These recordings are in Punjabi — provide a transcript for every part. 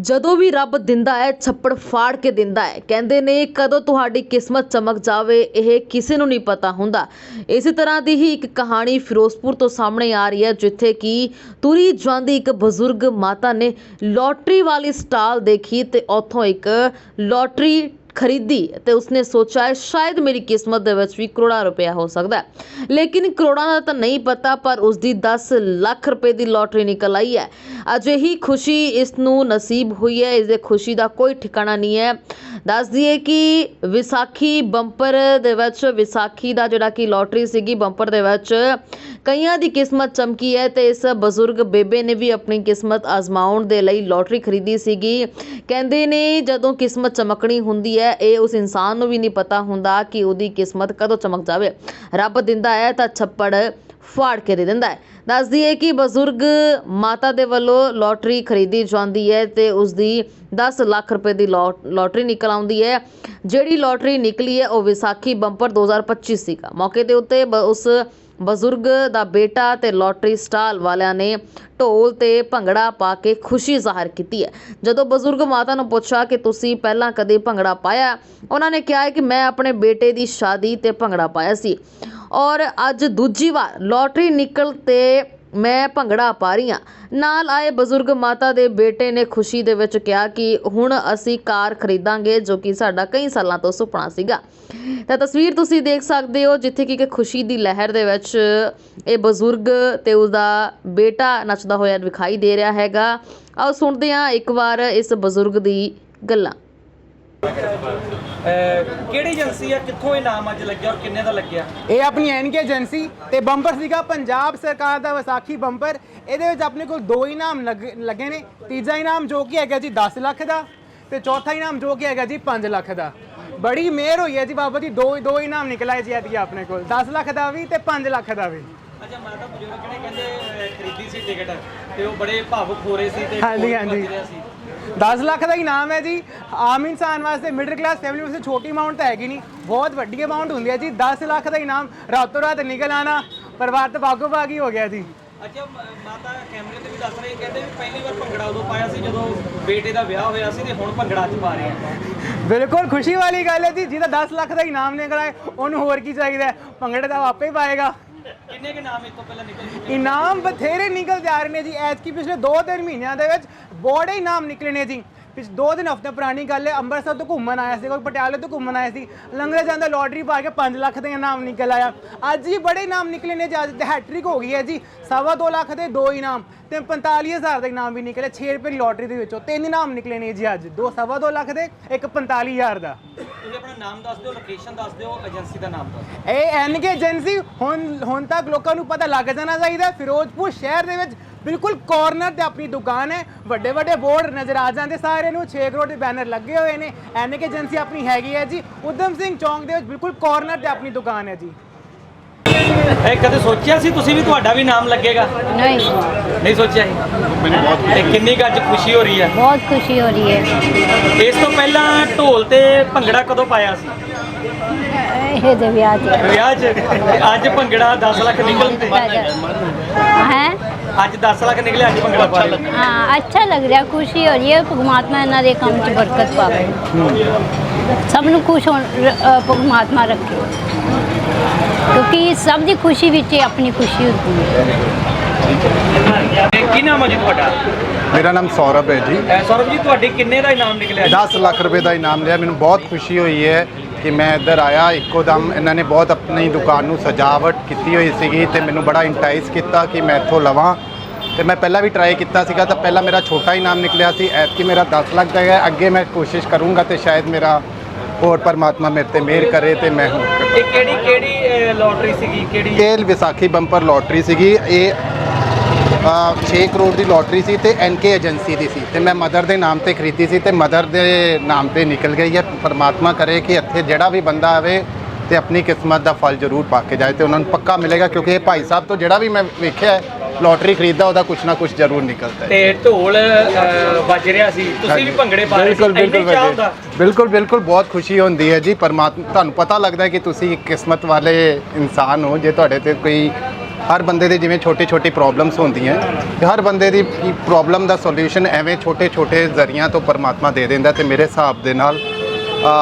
ਜਦੋਂ ਵੀ ਰੱਬ ਦਿੰਦਾ ਹੈ, ਛੱਪੜ ਫਾੜ ਕੇ ਦਿੰਦਾ ਹੈ। ਕਹਿੰਦੇ ਨੇ, ਕਦੋਂ ਤੁਹਾਡੀ ਕਿਸਮਤ ਚਮਕ ਜਾਵੇ, ਇਹ ਕਿਸੇ ਨੂੰ ਨਹੀਂ ਪਤਾ ਹੁੰਦਾ। ਇਸੇ ਤਰ੍ਹਾਂ ਦੀ ਹੀ ਇੱਕ ਕਹਾਣੀ ਫਿਰੋਜ਼ਪੁਰ ਤੋਂ ਸਾਹਮਣੇ ਆ ਰਹੀ ਹੈ, ਜਿੱਥੇ ਕਿ ਤੁਰੀ ਜਾਂਦੀ ਇੱਕ ਬਜ਼ੁਰਗ ਮਾਤਾ ਨੇ ਲੋਟਰੀ ਵਾਲੀ ਸਟਾਲ ਦੇਖੀ ਤੇ ਉੱਥੋਂ ਇੱਕ ਲੋਟਰੀ ਖਰੀਦੀ ਤੇ ਉਸਨੇ ਸੋਚਿਆ ਸ਼ਾਇਦ ਮੇਰੀ ਕਿਸਮਤ ਦੇ ਵਿੱਚ ਵੀ ਕਰੋੜਾਂ ਰੁਪਇਆ ਹੋ ਸਕਦਾ ਲੇਕਿਨ ਕਰੋੜਾਂ ਦਾ ਤਾਂ ਨਹੀਂ ਪਤਾ, ਪਰ ਉਸ ਦੀ 10 ਲੱਖ ਰੁਪਏ ਦੀ ਲੋਟਰੀ ਨਿਕਲ ਆਈ ਹੈ। ਅਜਿਹੀ ਖੁਸ਼ੀ ਇਸ ਨੂੰ ਨਸੀਬ ਹੋਈ ਹੈ, ਇਸ ਦੇ ਖੁਸ਼ੀ ਦਾ ਕੋਈ ਠਿਕਾਣਾ ਨਹੀਂ ਹੈ। ਦੱਸ ਦਈਏ ਕਿ ਵਿਸਾਖੀ ਬੰਪਰ ਦੇ ਵਿੱਚ, ਵਿਸਾਖੀ ਦਾ ਜਿਹੜਾ ਕਿ ਲੋਟਰੀ ਸੀਗੀ, ਬੰਪਰ ਦੇ ਵਿੱਚ ਕਈਆਂ ਦੀ ਕਿਸਮਤ ਚਮਕੀ ਹੈ ਤੇ ਇਸ ਬਜ਼ੁਰਗ ਬੇਬੇ ਨੇ ਵੀ ਆਪਣੀ ਕਿਸਮਤ ਆਜ਼ਮਾਉਣ ਦੇ ਲਈ ਲੋਟਰੀ ਖਰੀਦੀ ਸੀਗੀ। ਕਹਿੰਦੇ ਨੇ, ਜਦੋਂ ਕਿਸਮਤ ਚਮਕਣੀ ਹੁੰਦੀ ਹੈ, ਇਹ ਉਸ ਇਨਸਾਨ ਨੂੰ ਵੀ ਨਹੀਂ ਪਤਾ ਹੁੰਦਾ ਕਿ ਉਹਦੀ ਕਿਸਮਤ ਕਦੋਂ ਚਮਕ ਜਾਵੇ। ਰੱਬ ਦਿੰਦਾ ਹੈ ਤਾਂ ਛੱਪੜ ਫਾੜ ਕੇ ਦੇ ਦਿੰਦਾ ਹੈ। ਦੱਸ ਦਈਏ ਕਿ ਬਜ਼ੁਰਗ ਮਾਤਾ ਦੇ ਵੱਲੋਂ ਲੋਟਰੀ ਖਰੀਦੀ ਜਾਂਦੀ ਹੈ ਤੇ ਉਸ ਦੀ 10 ਲੱਖ ਰੁਪਏ ਦੀ ਲੋ- ਲੋਟਰੀ ਨਿਕਲ ਆਉਂਦੀ ਹੈ। ਜਿਹੜੀ ਲੋਟਰੀ ਨਿਕਲੀ ਹੈ, ਉਹ ਵਿਸਾਖੀ ਬੰਪਰ 2025 ਸੀਗਾ। ਮੌਕੇ ਦੇ ਉੱਤੇ ਬ- ਉਸ ਬਜ਼ੁਰਗ ਦਾ ਬੇਟਾ ਤੇ ਲੋਟਰੀ ਸਟਾਲ ਵਾਲਿਆਂ ਨੇ ਢੋਲ ਤੇ ਭੰਗੜਾ ਪਾ ਕੇ ਖੁਸ਼ੀ ਜ਼ਾਹਰ ਕੀਤੀ ਹੈ। ਜਦੋਂ ਬਜ਼ੁਰਗ ਮਾਤਾ ਨੂੰ ਪੁੱਛਿਆ ਕਿ ਤੁਸੀਂ ਪਹਿਲਾਂ ਕਦੇ ਭੰਗੜਾ ਪਾਇਆ? ਉਹਨਾਂ ਨੇ ਕਿਹਾ ਕਿ ਮੈਂ ਆਪਣੇ ਬੇਟੇ ਦੀ ਸ਼ਾਦੀ ਤੇ ਭੰਗੜਾ ਪਾਇਆ ਸੀ। ਔਰ ਅੱਜ ਦੂਜੀ ਵਾਰ ਲੋਟਰੀ ਨਿਕਲ ਤੇ ਮੈਂ ਭੰਗੜਾ ਪਾ ਰਹੀ ਹਾਂ। ਨਾਲ ਆਏ ਬਜ਼ੁਰਗ ਮਾਤਾ ਦੇ ਬੇਟੇ ਨੇ ਖੁਸ਼ੀ ਦੇ ਵਿੱਚ ਕਿਹਾ ਕਿ ਹੁਣ ਅਸੀਂ ਕਾਰ ਖਰੀਦਾਂਗੇ, ਜੋ ਕਿ ਸਾਡਾ ਕਈ ਸਾਲਾਂ ਤੋਂ ਸੁਪਨਾ ਸੀਗਾ। ਤਾਂ ਤਸਵੀਰ ਤੁਸੀਂ ਦੇਖ ਸਕਦੇ ਹੋ, ਜਿੱਥੇ ਕਿ ਇੱਕ ਖੁਸ਼ੀ ਦੀ ਲਹਿਰ ਦੇ ਵਿੱਚ ਇਹ ਬਜ਼ੁਰਗ ਤੇ ਉਸਦਾ ਬੇਟਾ ਨੱਚਦਾ ਹੋਇਆ ਵਿਖਾਈ ਦੇ ਰਿਹਾ ਹੈਗਾ। ਆਓ ਸੁਣਦੇ ਹਾਂ ਇੱਕ ਵਾਰ ਇਸ ਬਜ਼ੁਰਗ ਦੀ ਗੱਲਾਂ। ਕਿਹੜੀ ਏਜੰਸੀ ਹੈ ਕਿੱਥੋਂ ਇਨਾਮ ਅੱਜ ਲੱਗਿਆ ਔਰ ਕਿੰਨੇ ਦਾ ਲੱਗਿਆ? ਇਹ ਆਪਣੀ ਐਨਕੇ ਏਜੰਸੀ ਤੇ ਬੰਪਰ ਸੀਗਾ। ਪੰਜਾਬ ਸਰਕਾਰ ਦਾ ਵਿਸਾਖੀ ਬੰਪਰ ਇਹਦੇ ਵਿੱਚ ਆਪਣੇ ਕੋਲ ਦੋ ਇਨਾਮ ਲੱਗ- ਲੱਗੇ ਨੇ। ਤੀਜਾ ਇਨਾਮ ਜੋ ਕਿ ਹੈਗਾ ਜੀ 10 ਲੱਖ ਦਾ ਤੇ ਚੌਥਾ ਇਨਾਮ ਜੋ ਕਿ ਹੈਗਾ ਜੀ 5 ਲੱਖ ਦਾ। ਬੜੀ ਮਿਹਰ ਹੋਈ ਹੈ ਜੀ ਬਾਬਾ ਜੀ। ਦੋ ਦੋ ਇਨਾਮ ਨਿਕਲ ਜੀ ਐਤਕੀ ਆਪਣੇ ਕੋਲ। 10 ਲੱਖ ਦਾ ਵੀ ਤੇ 5 ਲੱਖ ਦਾ ਵੀ। ਅੱਛਾ ਮਾਤਾ ਬਜ਼ੁਰਗ ਕਿਹੜੇ ਕਹਿੰਦੇ ਅਹ ਖਰੀਦੀ ਸੀ ਟਿਕਟ ਤੇ ਉਹ ਬੜੇ ਭਾਵੁਕ ਹੋ ਰਹੇ ਸੀ ਤੇ ਹਾਂਜੀ, ਬਹੁਤ ਹਾਂਜੀ। ਵੱਜ ਰਿਹਾ ਸੀ। 10 ਲੱਖ ਦਾ ਇਨਾਮ ਹੈ ਜੀ। ਆਮ ਇਨਸਾਨ ਵਾਸਤੇ ਮਿਡਲ ਕਲਾਸ ਫੈਮਿਲੀ ਵਾਸਤੇ ਛੋਟੀ ਅਮਾਉਂਟ ਤਾਂ ਹੈਗੀ ਨਹੀਂ। ਬਹੁਤ ਵੱਡੀ ਅਮਾਉਂਟ ਹੁੰਦੀ ਹੈ ਜੀ। 10 ਲੱਖ ਦਾ ਇਨਾਮ ਰਾਤੋਂ ਰਾਤ ਨਿਕਲ ਆਣਾ ਪਰਿਵਾਰ ਤਾਂ ਬਾਗੋ ਬਾਗ ਹੀ ਗਿਆ ਜੀ। ਅੱਛਾ ਮ- ਮਾਤਾ ਕੈਮਰੇ ਤੇ ਵੀ ਦੱਸ ਰਹੀ ਕਹਿੰਦੇ ਵੀ ਪਹਿਲੀ ਵਾਰ ਭੰਗੜਾ ਉਦੋਂ ਪਾਇਆ ਸੀ ਜਦੋਂ ਬੇਟੇ ਦਾ ਵਿਆਹ ਹੋਇਆ ਸੀ ਤੇ ਹੁਣ ਭੰਗੜਾ ਅੱਜ ਪਾ ਰਹੇ ਆ ਬਿਲਕੁਲ ਖੁਸ਼ੀ ਵਾਲੀ ਗੱਲ ਹੈ ਜੀ। ਜਿਹਦਾ 10 ਲੱਖ ਦਾ ਇਨਾਮ ਨਿਕਲ ਆਏ ਉਹਨੂੰ ਹੋਰ ਕੀ ਚਾਹੀਦਾ? ਭੰਗੜੇ ਦਾ ਉਹ ਆਪੇ ਹੀ ਪਾਏਗਾ। ਕਿੰਨੇ ਕੇ ਨਾਮ ਇਸ ਤੋਂ ਪਹਿਲਾਂ ਨਿਕਲ ਚੁੱਕੇ ਇਨਾਮ ਬਥੇਰੇ ਨਿਕਲ ਜਾ ਰਹੇ ਨੇ ਜੀ, ਐਤਕੀ ਪਿਛਲੇ 2-3 ਮਹੀਨਿਆਂ ਦੇ ਵਿੱਚ ਬੜੇ ਇਨਾਮ ਨਿਕਲੇ ਨੇ ਜੀ। ਪਿਛ ਦੋ ਦਿਨ ਹਫ਼ਤੇ ਪੁਰਾਣੀ ਗੱਲ ਹੈ ਅੰਮ੍ਰਿਤਸਰ ਤੋਂ ਘੁੰਮਣ ਆਇਆ ਸੀ ਕੋਈ ਪਟਿਆਲੇ ਤੋਂ ਘੁੰਮਣ ਆਇਆ ਸੀ। ਲੰਗਰ ਜਾਂਦਾ ਲੋਟਰੀ ਪਾ ਕੇ 5 ਲੱਖ ਦੇ ਇਨਾਮ ਨਿਕਲ ਆਇਆ। ਅੱਜ ਹੀ ਬੜੇ ਇਨਾਮ ਨਿਕਲੇ ਨੇ ਜੀ ਅੱਜ ਤੇ ਹੈਟ੍ਰਿਕ ਹੋ ਗਈ ਹੈ ਜੀ। ਸਵਾ ਦੋ ਲੱਖ ਦੇ ਦੋ ਇਨਾਮ ਤੇ 45000 ਦਾ ਇਨਾਮ ਵੀ ਨਿਕਲੇ 6 ਰੁਪਏ ਦੀ ਲੋਟਰੀ ਦੇ ਵਿੱਚੋਂ। ਤਿੰਨ ਇਨਾਮ ਨਿਕਲੇ ਨੇ ਜੀ ਅੱਜ। ਦੋ ਸਵਾ ਦੋ ਲੱਖ ਦੇ ਇੱਕ 45000 ਦਾ। ਤੁਸੀਂ ਆਪਣਾ ਨਾਮ ਦੱਸ ਦਿਓ ਲੋਕੇਸ਼ਨ ਦੱਸ ਦਿਓ ਏਜੰਸੀ ਦਾ ਨਾਮ ਦੱਸ ਦਿਓ। ਇਹ ਐਨਕੇ ਏਜੰਸੀ ਹੁਣ ਹੁਣ ਤੱਕ ਲੋਕਾਂ ਨੂੰ ਪਤਾ ਲੱਗ ਜਾਣਾ ਚਾਹੀਦਾ। ਫਿਰੋਜ਼ਪੁਰ ਸ਼ਹਿਰ ਦੇ ਵਿੱਚ ਬਿਲਕੁਲ ਕਾਰਨਰ ਤੇ ਆਪਣੀ ਦੁਕਾਨ ਹੈ। ਵੱਡੇ ਵੱਡੇ ਬੋਰਡ ਨਜ਼ਰ ਆ ਜਾਂਦੇ ਸਾਰੇ ਨੂੰ। 6 ਕਰੋੜ ਦੇ ਬੈਨਰ ਲੱਗੇ ਹੋਏ ਨੇ। ਐਨਕ ਏਜੰਸੀ ਆਪਣੀ ਹੈਗੀ ਹੈ ਜੀ। ਉਦਮ ਸਿੰਘ ਚੌਂਕ ਦੇ ਵਿੱਚ ਬਿਲਕੁਲ ਕਾਰਨਰ ਤੇ ਆਪਣੀ ਦੁਕਾਨ ਹੈ ਜੀ। ਇਹ ਕਦੇ ਸੋਚਿਆ ਸੀ ਤੁਸੀਂ ਵੀ ਤੁਹਾਡਾ ਵੀ ਨਾਮ ਲੱਗੇਗਾ? ਨਹੀਂ। ਨਹੀਂ ਸੋਚਿਆ ਸੀ? ਮੈਨੂੰ ਬਹੁਤ ਕਿੰਨੀ ਗੱਜ ਖੁਸ਼ੀ ਹੋ ਰਹੀ ਹੈ? ਬਹੁਤ ਖੁਸ਼ੀ ਹੋ ਰਹੀ ਹੈ। ਇਸ ਤੋਂ ਪਹਿਲਾਂ ਢੋਲ ਤੇ ਭੰਗੜਾ ਕਦੋਂ ਪਾਇਆ ਸੀ? ਇਹ ਦੇ ਵਿਆਹ 'ਚ। ਵਿਆਹ 'ਚ? ਅੱਜ ਭੰਗੜਾ 10 ਲੱਖ ਨਿਕਲ ਹੈ? ਅੱਜ 10 ਲੱਖ ਨਿਕਲੇ ਅੱਜ ਭੰਗੜਾ ਪਾ ਰਹੇ हाँ अच्छा लग रहा है खुशी हो रही है परमात्मा इन्हों के काम च बरकत पावे सब ਨੂੰ खुश ਹੋਣ ਰ- ਅ, ਪਰਮਾਤਮਾ ਰੱਖੇ ਕਿਉਂਕਿ ਸਭ ਦੀ ਖੁਸ਼ੀ ਵਿੱਚ ਹੀ ਆਪਣੀ ਖੁਸ਼ੀ ਹੁੰਦੀ ਹੈ ਤੇ ਕੀ ਨਾਮ ਹੈ ਜੀ ਤੁਹਾਡਾ ਮੇਰਾ ਨਾਮ ਸੌਰਭ ਹੈ ਜੀ ਅਹ ਸੌਰਵ ਜੀ ਤੁਹਾਡੇ ਕਿੰਨੇ ਦਾ ਇਨਾਮ ਨਿਕਲਿਆ ਜੀ? 10 ਲੱਖ ਰੁਪਏ ਦਾ ਇਨਾਮ ਲਿਆ ਮੈਨੂੰ ਬਹੁਤ ਖੁਸ਼ੀ ਹੋਈ ਹੈ ਕਿ ਮੈਂ ਇੱਧਰ ਆਇਆ ਇੱਕੋ ਦਮ ਇਹਨਾਂ ਨੇ ਬਹੁਤ ਆਪਣੀ ਦੁਕਾਨ ਨੂੰ ਸਜਾਵਟ ਕੀਤੀ ਹੋਈ ਸੀਗੀ ਤੇ ਮੈਨੂੰ ਬੜਾ ਇੰਟਾਈਸ ਕੀਤਾ ਕਿ ਮੈਂ ਇੱਥੋਂ ਲਵਾਂ ਤੇ ਮੈਂ ਪਹਿਲਾਂ ਵੀ ਟਰਾਈ ਕੀਤਾ ਸੀਗਾ ਤਾਂ ਪਹਿਲਾਂ ਮੇਰਾ ਛੋਟਾ ਇਨਾਮ ਨਿਕਲਿਆ ਸੀ ਐਤਕੀ ਮੇਰਾ 10 ਲੱਖ ਦਾ ਹੈ ਅੱਗੇ ਮੈਂ ਕੋਸ਼ਿਸ਼ ਕਰੂੰਗਾ ਤੇ ਸ਼ਾਇਦ ਮੇਰਾ ਹੋਰ ਪਰਮਾਤਮਾ ਮੇਰੇ ਤੇ ਮਿਹਰ ਕਰੇ ਤੇ ਮੈਂ। ਇਹ ਕਿਹੜੀ ਕਿਹੜੀ ਲੋਟਰੀ ਸੀਗੀ ਕਿਹੜੀ ਇਹ ਵਿਸਾਖੀ ਬੰਪਰ ਲੋਟਰੀ ਸੀਗੀ ਇਹ 6 ਕਰੋੜ ਦੀ ਲੋਟਰੀ ਸੀ ਤੇ ਐਨਕੇ ਏਜੰਸੀ ਦੀ ਸੀ। ਤੇ ਮੈਂ ਮਦਰ ਦੇ ਨਾਮ ਤੇ ਖਰੀਦੀ ਸੀ ਤੇ ਮਦਰ ਦੇ ਨਾਮ ਤੇ ਨਿਕਲ ਗਈ ਹੈ। ਪਰਮਾਤਮਾ ਕਰੇ ਕਿ ਇੱਥੇ ਜਿਹੜਾ ਵੀ ਬੰਦਾ ਆਵੇ ਤੇ ਆਪਣੀ ਕਿਸਮਤ ਦਾ ਫਲ ਜ਼ਰੂਰ ਪਾ ਕੇ ਜਾਏ ਤੇ ਉਹਨਾਂ ਨੂੰ ਪੱਕਾ ਮਿਲੇਗਾ ਕਿਉਂਕਿ ਇਹ ਭਾਈ ਸਾਹਿਬ ਤੋਂ ਜਿਹੜਾ ਵੀ ਮੈਂ ਵੇਖਿਆ ਹੈ, ਲੋਟਰੀ ਖਰੀਦਦਾ ਉਹਦਾ ਕੁਛ ਨਾ ਕੁਛ ਜ਼ਰੂਰ ਨਿਕਲਦਾ ਹੈ। ਤੇ ਢੋਲ ਵੱਜ ਰਿਹਾ ਸੀ। ਤੁਸੀਂ ਵੀ ਭੰਗੜੇ ਪਾ ਰਹੇ ਸੀ ਬਿਲਕੁਲ ਬਿਲਕੁਲ ਇੰਨੀ ਚਾਹ ਹੁੰਦਾ। ਬਿਲਕੁਲ ਬਿਲਕੁਲ ਬਹੁਤ ਖੁਸ਼ੀ ਹੁੰਦੀ ਹੈ ਜੀ। ਪਰਮਾਤਮਾ ਤੁਹਾਨੂੰ ਪਤਾ ਲੱਗਦਾ ਹੈ ਕਿ ਤੁਸੀਂ ਕਿਸਮਤ ਵਾਲੇ ਇਨਸਾਨ ਹੋ। ਜੇ ਤੁਹਾਡੇ ਤੇ ਕੋਈ ਹਰ ਬੰਦੇ ਦੇ ਜਿਵੇਂ ਛੋਟੀ ਛੋਟੀ ਪ੍ਰੋਬਲਮਸ ਹੁੰਦੀਆਂ ਤੇ ਹਰ ਬੰਦੇ ਦੀ ਪ੍ਰੋਬਲਮ ਦਾ ਸੋਲੂਸ਼ਨ ਐਵੇਂ ਛੋਟੇ ਛੋਟੇ ਜ਼ਰੀਆਂ ਤੋਂ ਪਰਮਾਤਮਾ ਦੇ ਦਿੰਦਾ ਤੇ ਮੇਰੇ ਹਿਸਾਬ ਦੇ ਨਾਲ ਆ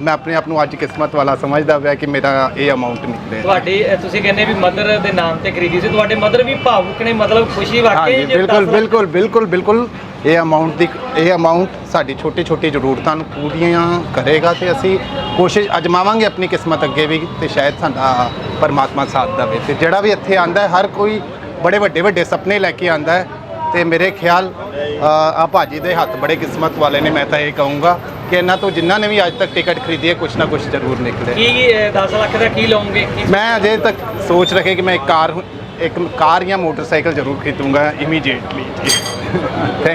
ਮੈਂ ਆਪਣੇ ਆਪ ਨੂੰ ਅੱਜ ਕਿਸਮਤ ਵਾਲਾ ਸਮਝਦਾ ਪਿਆ ਕਿ ਮੇਰਾ ਇਹ ਅਮਾਉਂਟ ਨਿਕਲੇ ਤੁਹਾਡੀ ਤੁਸੀਂ ਕਹਿੰਦੇ ਵੀ ਮਦਰ ਦੇ ਨਾਮ ਤੇ ਖਰੀਦੀ ਸੀ ਤੁਹਾਡੇ ਮਦਰ ਵੀ ਭਾਵੁਕ ਨੇ ਮਤਲਬ ਖੁਸ਼ੀ ਵਾਕਈ ਬਿਲਕੁਲ ਬਿਲਕੁਲ ਬਿਲਕੁਲ ਬਿਲਕੁਲ ਇਹ ਅਮਾਉਂਟ ਦੀ ਇਹ ਅਮਾਉਂਟ ਸਾਡੀ ਛੋਟੀ ਛੋਟੀ ਜ਼ਰੂਰਤਾਂ ਨੂੰ ਪੂਰੀਆਂ ਕਰੇਗਾ ਤੇ ਅਸੀਂ ਕੋਸ਼ਿਸ਼ ਅਜਮਾਵਾਂਗੇ ਆਪਣੀ ਕਿਸਮਤ ਅੱਗੇ ਵੀ ਤੇ ਸ਼ਾਇਦ ਸਾਡਾ ਪਰਮਾਤਮਾ ਸਾਥ ਦੇਵੇ ਤੇ ਜਿਹੜਾ ਵੀ ਇੱਥੇ ਆਂਦਾ ਹਰ ਕੋਈ ਬੜੇ ਵੱਡੇ ਵੱਡੇ ਸੁਪਨੇ ਲੈ ਕੇ ਆਂਦਾ ਹੈ ਤੇ ਮੇਰੇ ਖਿਆਲ ਆ ਭਾਜੀ ਦੇ ਹੱਥ ਬੜੇ ਕਿਸਮਤ ਵਾਲੇ ਨੇ ਮੈਂ ਤਾਂ ਇਹ ਕਹੂੰਗਾ ਕਿ ਇਹਨਾਂ ਤੋਂ ਜਿਨ੍ਹਾਂ ਨੇ ਵੀ ਅੱਜ ਤੱਕ ਟਿਕਟ ਖਰੀਦੀ ਹੈ ਕੁਛ ਨਾ ਕੁਛ ਜ਼ਰੂਰ ਨਿਕਲੇ। ਕੀ 10 ਲੱਖ ਦਾ ਕੀ ਲਓਗੇ? ਕੀ ਮੈਂ ਅਜੇ ਤੱਕ ਸੋਚ ਰੱਖੇ ਕਿ ਮੈਂ ਇੱਕ ਕਾਰ ਇੱਕ ਕਾਰ ਜਾਂ ਮੋਟਰਸਾਈਕਲ ਜ਼ਰੂਰ ਖਰੀਦੂੰਗਾ ਇਮੀਡੀਏਟਲੀ ਥੈਂਕ